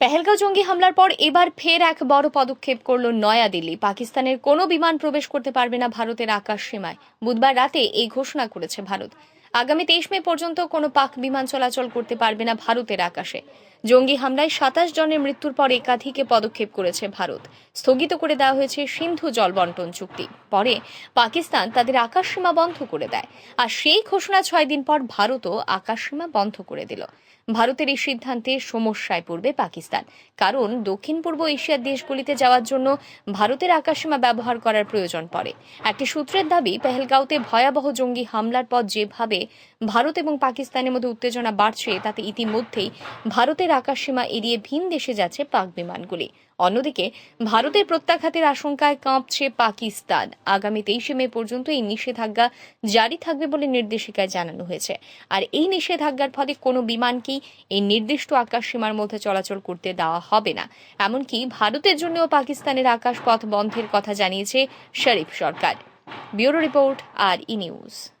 পেহেলগাঁও জঙ্গি হামলার পর এবার ফের এক বড় পদক্ষেপ করল নয়াদিল্লি। পাকিস্তানের কোনো বিমান প্রবেশ করতে পারবে না ভারতের আকাশ সীমায়। বুধবার রাতে এই ঘোষণা করেছে ভারত। আগামী তেইশ মে পর্যন্ত কোনো পাক বিমান চলাচল করতে পারবে না ভারতের আকাশে। জঙ্গি হামলায় সাতাশ জনের মৃত্যুর পর একাধিকে পদক্ষেপ করেছে ভারত। স্থগিত করে দেওয়া হয়েছে সিন্ধু জল বন্টন চুক্তি। পরে পাকিস্তান তাদের আকাশসীমা বন্ধ করে দেয়। আর সেই ঘোষণা ছয় দিন পর ভারতও আকাশসীমা বন্ধ করে দিল। ভারতের এই সিদ্ধান্তে সমস্যায় পড়বে পাকিস্তান। কারণ দক্ষিণ পূর্ব এশিয়ার দেশগুলিতে যাওয়ার জন্য ভারতের আকাশসীমা ব্যবহার করার প্রয়োজন পড়ে। একটি সূত্রের দাবি, পেহেলগাঁওতে ভয়াবহ জঙ্গি হামলার পর যেভাবে ভারত এবং পাকিস্তানের মধ্যে উত্তেজনা বাড়ছে, তাতে ইতিমধ্যেই ভারতের আকাশসীমা এড়িয়ে ভিন দেশে যাচ্ছে পাক বিমানগুলি। অন্যদিকে, ভারতের প্রত্যাঘাতের আশঙ্কায় কাঁপছে পাকিস্তান। আগামী তেইশে মে পর্যন্ত এই নিষেধাজ্ঞা জারি থাকবে বলে নির্দেশিকায় জানানো হয়েছে। আর এই নিষেধাজ্ঞার ফলে কোনো বিমানকেই এই নির্দিষ্ট আকাশ সীমার মধ্যে চলাচল করতে দেওয়া হবে না। এমনকি ভারতের জন্যও পাকিস্তানের আকাশপথ বন্ধের কথা জানিয়েছে শরীফ সরকার। ব্যুরো রিপোর্ট, আর ই নিউজ।